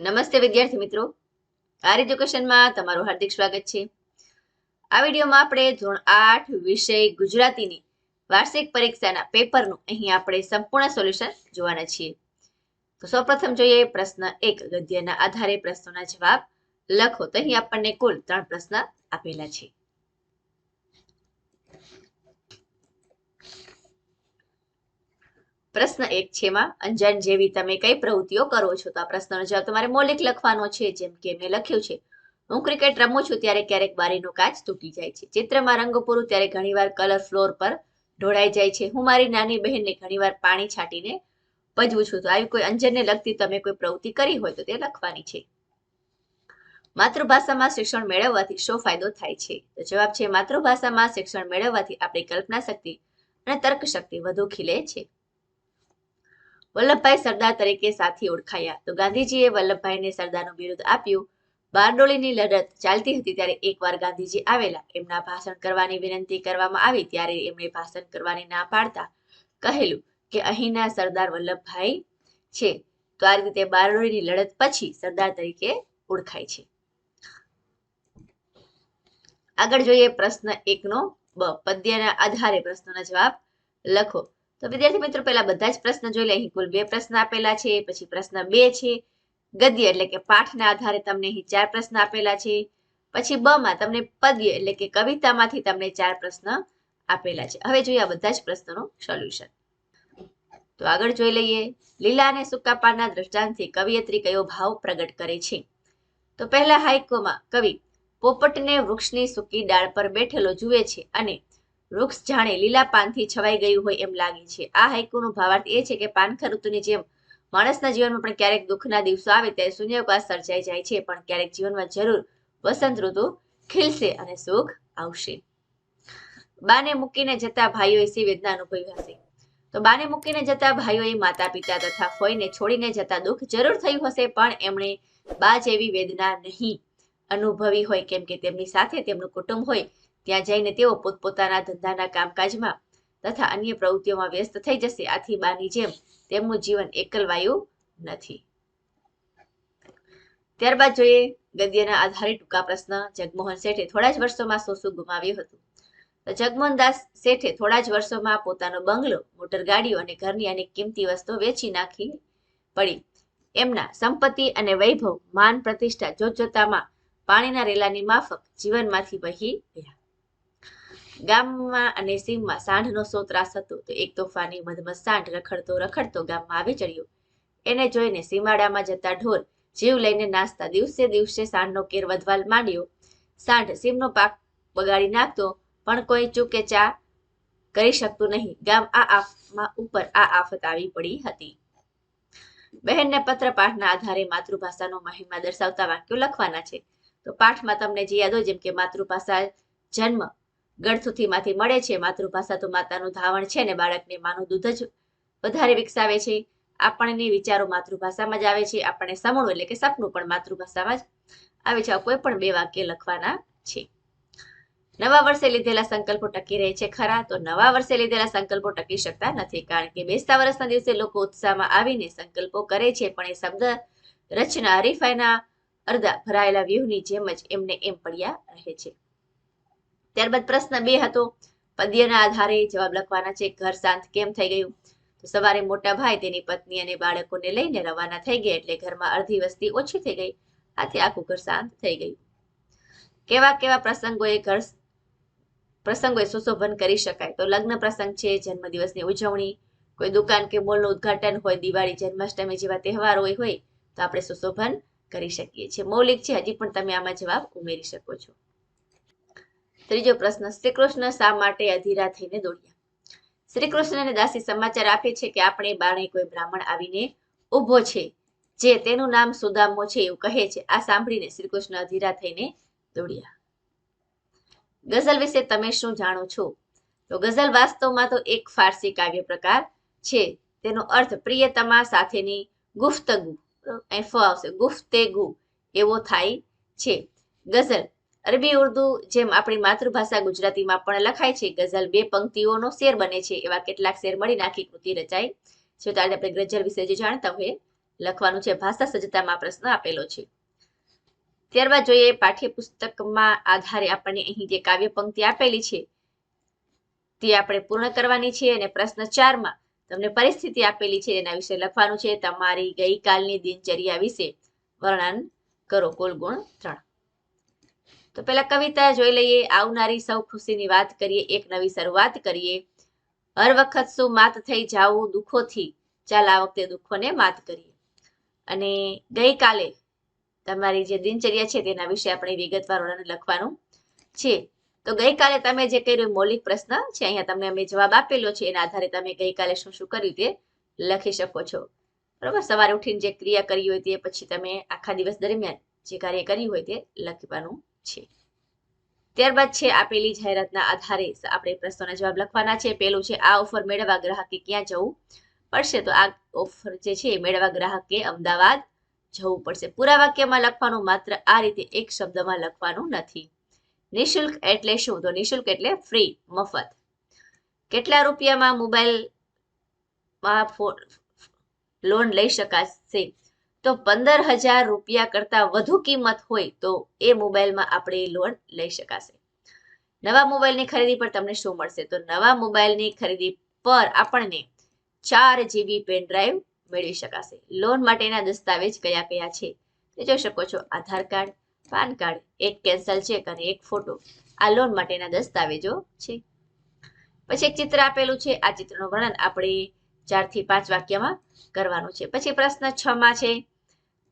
નમસ્તે વિદ્યાર્થી મિત્રો. આર એજ્યુકેશનમાં તમારું હાર્દિક સ્વાગત છે. આ વિડીયોમાં આપણે ધોરણ આઠ વિષય ગુજરાતીની વાર્ષિક પરીક્ષાના પેપરનું અહીં આપણે સંપૂર્ણ સોલ્યુશન જોવાના છીએ. તો સૌપ્રથમ જોઈએ પ્રશ્ન એક. ગદ્યના આધારે પ્રશ્નોના જવાબ લખો. તો અહીં આપણને કુલ ત્રણ પ્રશ્ન આપેલા છે. પ્રશ્ન એક છે માં અંજન જેવી તમે કઈ પ્રવૃત્તિઓ કરો છો? તો આ પ્રશ્નનો જવાબ તમારે મૌલિક લખવાનો છે, જેમ કે મેં લખ્યું છે. હું ક્રિકેટ રમું છું ત્યારે ક્યારેક બારીનો કાચ તૂટી જાય છે. ચિત્રમાં રંગ પૂરું ત્યારે ઘણીવાર કલર ફ્લોર પર ઢોળાઈ જાય છે. હું મારી નાની બહેનને ઘણીવાર પાણી છાંટીને પજવું છું. તો આવી કોઈ અંજનને લગતી તમે કોઈ પ્રવૃત્તિ કરી હોય તો તે લખવાની છે. માતૃભાષામાં શિક્ષણ મેળવવાથી શું ફાયદો થાય છે? તો જવાબ છે, માતૃભાષામાં શિક્ષણ મેળવવાથી આપણી કલ્પના શક્તિ અને તર્ક શક્તિ વધુ ખીલે છે. વલ્લભભાઈ સરદાર તરીકે સાથી ઓળખાયા. તો ગાંધીજીએ વલ્લભભાઈને સરદારનું બિરુદ આપ્યું. બારડોલીની લડત ચાલતી હતી ત્યારે એકવાર ગાંધીજી આવેલા. એમના ભાષણ કરવાની વિનંતી કરવામાં આવી ત્યારે એમણે ભાષણ કરવાની ના પાડતા કહેલું કે અહીંના સરદાર વલ્લભભાઈ છે. તો આ રીતે બારડોલીની લડત પછી સરદાર તરીકે ઓળખાય છે. આગળ જોઈએ પ્રશ્ન એકનો. બ. પદ્યના આધારે પ્રશ્નોના જવાબ લખો. તો વિદ્યાર્થી મિત્રો, પહેલા બધા જ પ્રશ્ન જોઈ લે. અહીં કુલ બે પ્રશ્ન આપેલા છે, પછી પ્રશ્ન બે છે. ગદ્ય એટલે કે પાઠના આધારે તમને અહીં ચાર પ્રશ્ન આપેલા છે. પછી બ માં તમને પદ્ય એટલે કે કવિતામાંથી તમને ચાર પ્રશ્ન આપેલા છે. હવે જોઈએ આ બધા જ પ્રશ્નોનું સોલ્યુશન તો આગળ જોઈ લઈએ. લીલા અને સૂકા પાનના દ્રષ્ટાંતથી કવિયત્રી કયો ભાવ પ્રગટ કરે છે? તો પહેલા હાઈકોમાં કવિ પોપટને વૃક્ષની સૂકી ડાળ પર બેઠેલો જુએ છે અને વૃક્ષ જાણે લીલા પાનથી છવાઈ ગયું હોય એમ લાગે છે. આ હાઈકુનો ભાવાર્થ એ છે કે પાનખર ઋતુની જેમ માણસના જીવનમાં પણ ક્યારેક દુઃખના દિવસો આવે ત્યારે શૂન્યાવકાશ સર્જાઈ જાય છે, પણ ક્યારેક જીવનમાં જરૂર વસંત ઋતુ ખીલશે અને સુખ આવશે. બાને મૂકીને જતા ભાઈઓએ સી વેદના અનુભવી હશે. તો બાને મૂકીને જતા ભાઈઓએ માતા પિતા તથા ફોઈને છોડીને જતા દુઃખ જરૂર થયું હશે, પણ એમણે બા જેવી વેદના નહીં અનુભવી હોય, કેમ કે તેમની સાથે તેમનું કુટુંબ હોય ત્યાં જઈને તેઓ પોતપોતાના ધંધાના કામકાજમાં તથા અન્ય પ્રવૃત્તિઓમાં વ્યસ્ત થઈ જશે. આથી બાની જેમ તેમનું જીવન એકલવાયું નથી. ત્યારબાદ જોઈએ ગદ્યના આધારે ટૂંકા પ્રશ્ન. જગમોહન શેઠે થોડા જ વર્ષોમાં શું શું ગુમાવ્યું હતું? તો જગમોહનદાસ શેઠે થોડા જ વર્ષોમાં પોતાનો બંગલો, મોટર ગાડીઓ અને ઘરની અનેક કિંમતી વસ્તુઓ વેચી નાખી પડી. એમના સંપત્તિ અને વૈભવ, માન પ્રતિષ્ઠા જોતજોતામાં પાણીના રેલાની માફક જીવનમાંથી વહી ગયા. ગામમાં અને સીમમાં સાંઢનો સો ત્રાસ હતો, તો એક તોફાની મધમસ સાંઢ રખડતો રખડતો ગામમાં આવી ચડ્યો. એને જોઈને સીમાડામાં જતા ઢોર જીવ લઈને નાસ્તા દિવસે દિવસે સાંઢનો કેર વધવા માંડ્યો. સાંઢ સીમનો પાક બગાડી નાખતો, પણ કોઈ ચૂકે ચા કરી શકતું નહીં. ગામ આ આફમાં ઉપર આ આફત આવી પડી હતી. બહેનને પત્ર પાઠના આધારે માતૃભાષાનો મહિમા દર્શાવતા વાક્યો લખવાના છે. તો પાઠમાં તમને જે યાદ જેમ કે માતૃભાષા જન્મ ગળથુથીમાંથી મળે છે. માતૃભાષા તો માતાનું ધાવણ છે ને, બાળકને માનું દૂધ જ વધારે વિકસાવે છે. આપણને વિચારો માતૃભાષામાં જ આવે છે. આપણને સમણું એટલે કે સપનું પણ માતૃભાષામાં જ આવે છે. કોઈ પણ બે વાક્ય લખવાના છે. નવા વર્ષે લીધેલા સંકલ્પો ટકી રહે છે ખરા, તો નવા વર્ષે લીધેલા સંકલ્પો ટકી શકતા નથી. કારણ કે બેસતા વર્ષના દિવસે લોકો ઉત્સાહમાં આવીને સંકલ્પો કરે છે, પણ એ શબ્દ રચના હરીફાઈના અડધા ભરાયેલા વ્યૂહની જેમ જ એમને એમ પડ્યા રહે છે. ત્યારબાદ પ્રશ્ન બે હતો. પદ્યના આધારે જવાબ લખવાના છે, ઘર શાંત કેમ થઈ ગયું? સવારે મોટા ભાઈ તેની પત્ની અને બાળકોને લઈને રવાના થઈ ગયા એટલે ઘરમાં અડધી વસ્તી ઓછી થઈ ગઈ. આથી આખું ઘર શાંત થઈ ગયું. કેવા કેવા પ્રસંગોએ ઘર પ્રસંગોએ સુશોભન કરી શકાય? તો લગ્ન પ્રસંગ છે, જન્મદિવસની ઉજવણી, કોઈ દુકાન કે મોલનું ઉદ્ઘાટન હોય, દિવાળી, જન્માષ્ટમી જેવા તહેવારો હોય તો આપણે સુશોભન કરી શકીએ છીએ. મૌલિક છે, હજી પણ તમે આમાં જવાબ ઉમેરી શકો છો. ત્રીજો પ્રશ્ન શ્રી કૃષ્ણ શા માટે અધીરા થઈને દોડ્યા? શ્રી કૃષ્ણને દાસી સમાચાર આપે છે કે આપણે બાણે કોઈ બ્રાહ્મણ આવીને ઊભો છે, જે તેનું નામ સુદામો છે એવું કહે છે. આ સાંભળીને શ્રી કૃષ્ણ અધીરા થઈને દોડ્યા. ગઝલ વિશે તમે શું જાણો છો? તો ગઝલ વાસ્તવમાં તો એક ફારસી કાવ્ય પ્રકાર છે. તેનો અર્થ, પ્રિયતમા સાથેની ગુફ્તગુ. અહીં ફ આવશે. ગુફ્તેગુ એવો થાય છે. ગઝલ અરબી ઉર્દુ, જેમ આપણી માતૃભાષા ગુજરાતીમાં પણ લખાય છે, ગઝલ બે પંક્તિઓનો શેર બને છે, એવા કેટલાક શેર મળી નાખી કૃતિ રચાય છે ત્યારે આપણે ગઝલ વિશે જે જાણતા હોઈએ, લખવાનું છે, ભાષા સજ્જતામાં પ્રશ્ન આપેલો છે. ત્યારબાદ જોઈએ, પાઠ્યપુસ્તકમાં આધારે આપણને અહીં જે કાવ્ય પંક્તિ આપેલી છે, તે આપણે પૂર્ણ કરવાની છે અને પ્રશ્ન ચારમાં તમને પરિસ્થિતિ આપેલી છે, એના વિશે લખવાનું છે, તમારી ગઈકાલની દિનચર્યા વિશે વર્ણન કરો, કુલ ગુણ ત્રણ. તો પેલા કવિતા જોઈ લઈએ. આવનારી સૌ ખુશીની વાત કરીએ. એક નવી શરૂઆત કરીએ. હર વખત શું માત થઈ જાવું દુઃખોથી? ચાલ આ વખતે દુઃખોને માત કરીએ. અને ગઈકાલે તમારી જે દિનચર્યા છે તેના વિશે આપણે વિગતવાર વર્ણન લખવાનું છે. તો ગઈકાલે તમે જે કર્યું મૌલિક પ્રશ્ન છે. અહીંયા તમને અમે જવાબ આપેલો છે. એના આધારે તમે ગઈકાલે શું શું કર્યું તે લખી શકો છો. બરોબર? સવારે ઉઠીને જે ક્રિયા કરી હોય તે પછી તમે આખા દિવસ દરમિયાન જે કાર્ય કર્યું હોય તે લખવાનું છે. ત્યારબાદ છે આપેલી જાહેરાતના આધારે આપણે પ્રશ્નોના જવાબ લખવાના છે. પેલું છે, આ ઓફર મેળવવા ગ્રાહકે ક્યાં જવું પડશે? તો આ ઓફર જે છે મેળવવા ગ્રાહકે અમદાવાદ જવું પડશે. પૂરા વાક્યમાં લખવાનું માત્ર આ રીતે એક શબ્દમાં લખવાનું નથી. નિશુલ્ક એટલે શું? તો નિશુલ્ક એટલે ફ્રી મફત. કેટલા રૂપિયામાં મોબાઈલમાં લોન લઈ શકાશે? તો પંદર હજાર રૂપિયા કરતા વધુ કિંમત હોય તો એ મોબાઈલમાં આપણે લોન લઈ શકાશે. નવા મોબાઈલની ખરીદી પર તમને શું મળશે? તો નવા મોબાઈલની ખરીદી પર આપણને ચાર જીબી પેન ડ્રાઈવ મેળવી શકાશે. લોન માટેના દસ્તાવેજ કયા કયા છે? તે જોઈ શકો છો. આધાર કાર્ડ, પાન કાર્ડ, એક કેન્સલ ચેક અને એક ફોટો. આ લોન માટેના દસ્તાવેજો છે. પછી એક ચિત્ર આપેલું છે. આ ચિત્રનું વર્ણન આપણે ચારથી પાંચ વાક્યમાં કરવાનું છે. પછી પ્રશ્ન છ માં છે.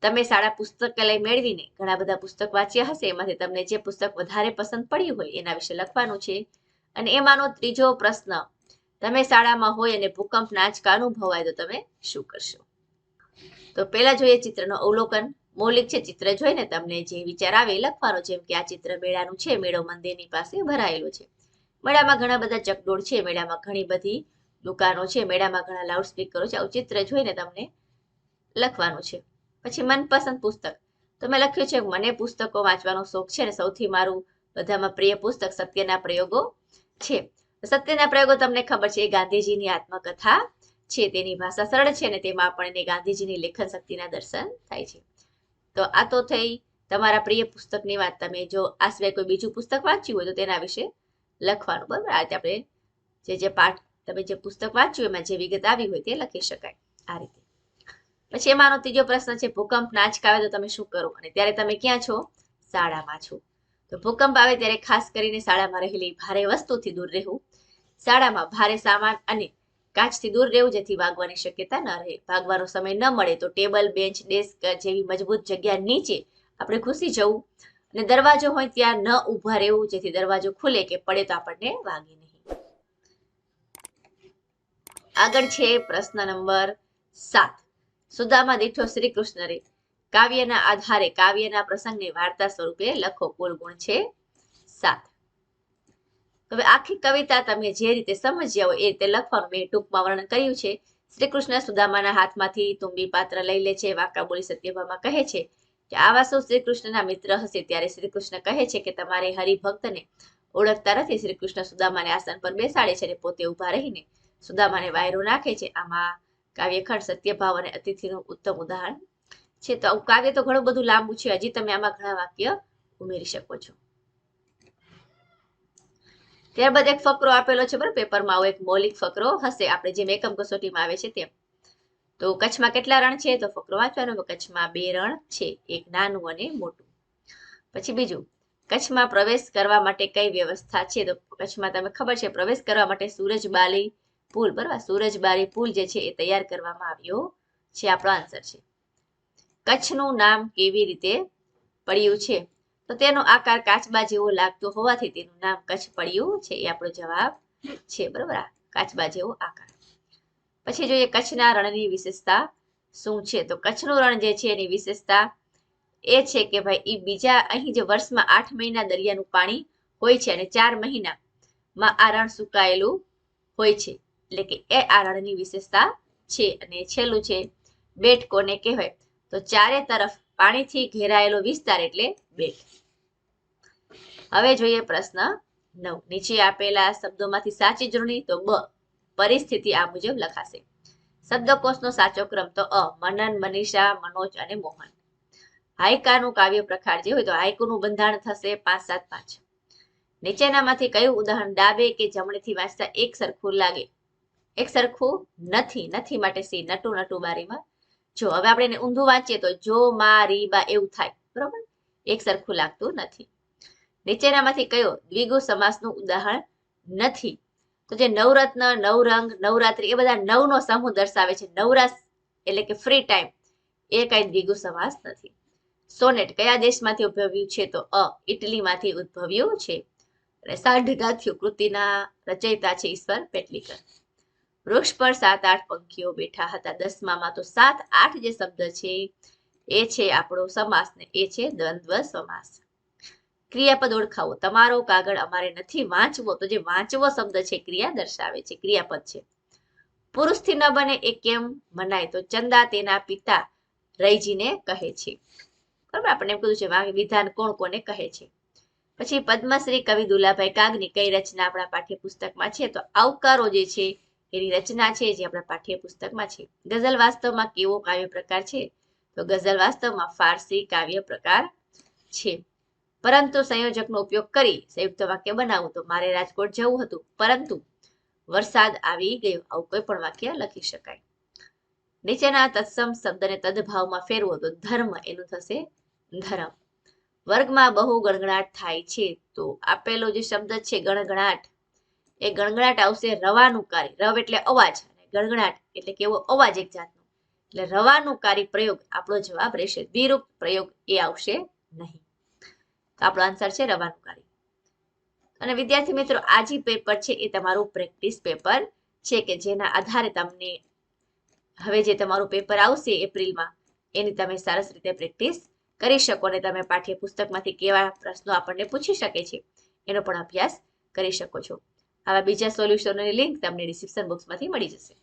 તમે શાળા પુસ્તકાલય મેળવીને ઘણા બધા પુસ્તક વાંચ્યા હશે, એમાંથી તમને જે પુસ્તક વધારે પસંદ પડ્યું હોય એના વિશે લખવાનું છે. અને એમાંનો ત્રીજો પ્રશ્ન, તમે શાળામાં હોય અને ભૂકંપના આંચકા અનુભવાય તો તમે શું કરશો? તો પહેલા જોઈએ ચિત્રનો અવલોકન. મૌલિક છે, ચિત્ર જોઈને તમને જે વિચાર આવે એ લખવાનો, જેમ કે આ ચિત્ર મેળાનું છે, મેળો મંદિરની પાસે ભરાયેલો છે. મેળામાં ઘણા બધા ચકડોળ છે, મેળામાં ઘણી બધી દુકાનો છે, મેળામાં ઘણા લાઉડ સ્પીકરો છે. આવું ચિત્ર જોઈને તમને લખવાનું છે. પછી મનપસંદ પુસ્તક. તો મેં લખ્યું છે, મને પુસ્તકો વાંચવાનો શોખ છે ને સૌથી મારું બધામાં પ્રિય પુસ્તક સત્યના પ્રયોગો છે. સત્યના પ્રયોગો તમને ખબર છે, એ ગાંધીજીની આત્મકથા છે, તેની ભાષા સરળ છે અને તેમાં આપણને ગાંધીજીની લેખન શક્તિના દર્શન થાય છે. તો આ તો થઈ તમારા પ્રિય પુસ્તકની વાત. તમે જો આ સિવાય કોઈ બીજું પુસ્તક વાંચ્યું હોય તો તેના વિશે લખવાનું, બરાબર? આજે આપણે જે જે પાઠ, તમે જે પુસ્તક વાંચ્યું એમાં જે વિગત આવી હોય તે લખી શકાય. આ રીતે. પછી એમાંનો ત્રીજો પ્રશ્ન છે ભૂકંપ નાચ આવે તો તમે શું કરો? અને ત્યારે તમે ક્યાં છો? શાળામાં છો. તો ભૂકંપ આવે ત્યારે ખાસ કરીને શાળામાં રહેલી ભારે વસ્તુથી દૂર રહેવું. શાળામાં ભારે સામાન અને કાચથી દૂર રહેવું જેથી વાગવાની શક્યતા ન રહે. ભાગવાનો સમય ન મળે તો ટેબલ, બેન્ચ, ડેસ્ક જેવી મજબૂત જગ્યા નીચે આપણે ઘૂસી જવું. અને દરવાજો હોય ત્યાં ન ઊભા રહેવું જેથી દરવાજો ખુલે કે પડે તો આપણને વાગે નહીં. આગળ છે પ્રશ્ન નંબર સાત. સુદામા દીઠો શ્રી કૃષ્ણરે કાવ્યના આધારે કાવ્યના પ્રસંગને વાર્તા સ્વરૂપે લખો. કુલ ગુણ છે સાત. હવે આખી કવિતા તમે જે રીતે સમજ્યા હોય એ રીતે લખવાનું મેં ટૂંકમાં વર્ણન કર્યું છે. શ્રી કૃષ્ણ સુદામાના હાથમાંથી તુંબી પાત્ર લઈ લે છે. વાંકા બોલી સત્યભામાં કહે છે કે આવા સૌ શ્રી કૃષ્ણના મિત્ર હશે? ત્યારે શ્રી કૃષ્ણ કહે છે કે તમારે હરિભક્તને ઓળખતા નથી. શ્રી કૃષ્ણ સુદામાને આસન પર બેસાડે છે અને પોતે ઊભા રહીને સુદામાને વાયરો નાખે છે. આમાં કાવ્યખંડ સત્યભાવ અને અતિથિનું ઉત્તમ ઉદાહરણ. છે તો કાવ્ય તો ઘણું બધું લાંબુ છે, હજી તમે આમાં ઘણા વાક્ય ઉમેરી શકો છો. ત્યારબાદ એક ફકરો આપેલો છે, બરાબર? પેપરમાં આવો એક મૌલિક ફકરો હશે, આપણે જેમ એકમ કસોટીમાં આવે છે તેમ. તો કચ્છમાં કેટલા રણ છે? તો ફકરો વાંચવાનો કચ્છમાં બે રણ છે, એક નાનું અને મોટું. પછી બીજું, કચ્છમાં પ્રવેશ કરવા માટે કઈ વ્યવસ્થા છે? તો કચ્છમાં તમે ખબર છે, પ્રવેશ કરવા માટે સૂરજબાલી પુલ, બરાબર? સૂરજબારી પુલ જે છે એ તૈયાર કરવામાં આવ્યો છે. આપણો આન્સર છે. કચ્છનું નામ કેવી રીતે પડ્યું છે? તો તેનો આકાર કાચબા જેવો લાગતો હોવાથી તેનું નામ કચ્છ પડ્યું છે એ આપણો જવાબ છે, બરાબર? કાચબા જેવો આકાર. પછી જોઈએ કચ્છના રણની વિશેષતા શું છે? તો કચ્છનું રણ જે છે એની વિશેષતા એ છે કે ભાઈ એ બીજા અહીં જે વર્ષમાં આઠ મહિના દરિયાનું પાણી હોય છે અને ચાર મહિનામાં આ રણ સુકાયેલું હોય છે. એટલે કે એ આરણની વિશેષતા છે અને છેલ્લું છે બેટ કોને કહેવાય? તો ચારે તરફ પાણીથી ઘેરાયેલો વિસ્તાર એટલે બેટ. હવે જોઈએ પ્રશ્ન નવ. નીચે આપેલા શબ્દોમાંથી સાચી જોડણી તો બ. પરિસ્થિતિ આ મુજબ લખાશે. શબ્દકોશનો સાચો ક્રમ તો અ. મનન, મનીષા, મનોજ અને મોહન. હાઈકાનું કાવ્ય પ્રકાર જે હોય તો હાઈકુનું બંધારણ થશે પાંચ, સાત, પાંચ. નીચેનામાંથી કયું ઉદાહરણ ડાબે કે જમણેથી વાંચતા એક સરખું લાગે? એક સરખું નથી નથી માટે સી, નટુ નટુ બારીમાં. જો, હવે આપણે એને ઊંધું વાંચીએ તો જો, મા, રી, બા એવું થાય, બરોબર? એક સરખું લાગતું નથી. નીચેનામાંથી કયો દ્વિગુ સમાસનું ઉદાહરણ નથી? તો જે નવરત્ન, નવરંગ, નવરાત્રી એ બધા નવનો સમૂહ દર્શાવે છે. નવરાશ એટલે કે ફ્રી ટાઈમ એ કઈ દ્વિગુ સમાસ નથી. સોનેટ કયા દેશમાંથી ઉદ્ભવ્યું છે? તો અ, ઇટલીમાંથી ઉદ્ભવ્યું છે. અને સાઢગાથ્યું કૃતિના રચયિતા છે ઈશ્વર પેટલીકર. વૃક્ષ પર સાત આઠ પંખીઓ બેઠા હતા. દસમામાં તો સાત આઠ જે શબ્દ છે, એ છે આપણો સમાસ ને એ છે દ્વંદ્વ સમાસ. ક્રિયાપદ ઓળખાવો. તમારો કાગળ અમારે નથી વાંચવો. તો જે વાંચવો શબ્દ છે, ક્રિયા દર્શાવે છે. ક્રિયાપદ છે. પુરુષથી ન બને એ કેમ મનાય? તો ચંદા તેના પિતા રૈજીને કહે છે. બરાબર? આપણે એમ કીધું છે વિધાન કોણ કોને કહે છે? પછી પદ્મશ્રી કવિ દુલાભાઈ કાગની કઈ રચના આપણા પાઠ્યપુસ્તકમાં છે? તો આવકારો જે છે એની રચના છે જે આપણા પાઠ્યપુસ્તકમાં છે. ગઝલ વાસ્તવમાં કેવો કાવ્ય પ્રકાર છે? તો ગઝલ વાસ્તવમાં ફારસી કાવ્ય પ્રકાર છે. પરંતુ સંયોજકનો ઉપયોગ કરી સંયુક્ત વાક્ય બનાવવું તો મારે રાજકોટ જવું હતું. પરંતુ વરસાદ આવી ગયો. આવું કોઈ પણ વાક્ય લખી શકાય. નીચેના તત્સમ શબ્દને તદભાવમાં ફેરવો તો ધર્મ એનું થશે ધર્મ. વર્ગમાં બહુ ગણગણાટ થાય છે તો આપેલો જે શબ્દ છે ગણગણાટ એ ગણગણાટ આવશે રવાનું કાર્ય. રવ એટલે અવાજ ગણગણાટ એટલે કેવો અવાજ એક જાતનો. એટલે રવાનું કારી પ્રયોગ આપણો જવાબ રહેશે દ્વિરૂપ પ્રયોગ એ આવશે નહીં. તો આપણો આન્સર છે રવાનું કારી અને વિદ્યાર્થી મિત્રો, આ જે પેપર છે એ તમારું પ્રેક્ટિસ પેપર છે કે જેના આધારે તમને હવે જે તમારું પેપર આવશે એપ્રિલમાં, એની તમે સરસ રીતે પ્રેક્ટિસ કરી શકો અને તમે પાઠ્યપુસ્તકમાંથી કેવા પ્રશ્નો આપણને પૂછી શકે છે, એનો પણ અભ્યાસ કરી શકો છો. આવા બીજા સોલ્યુશનોની લિંક તમને ડિસ્ક્રિપ્શન બોક્સમાંથી મળી જશે.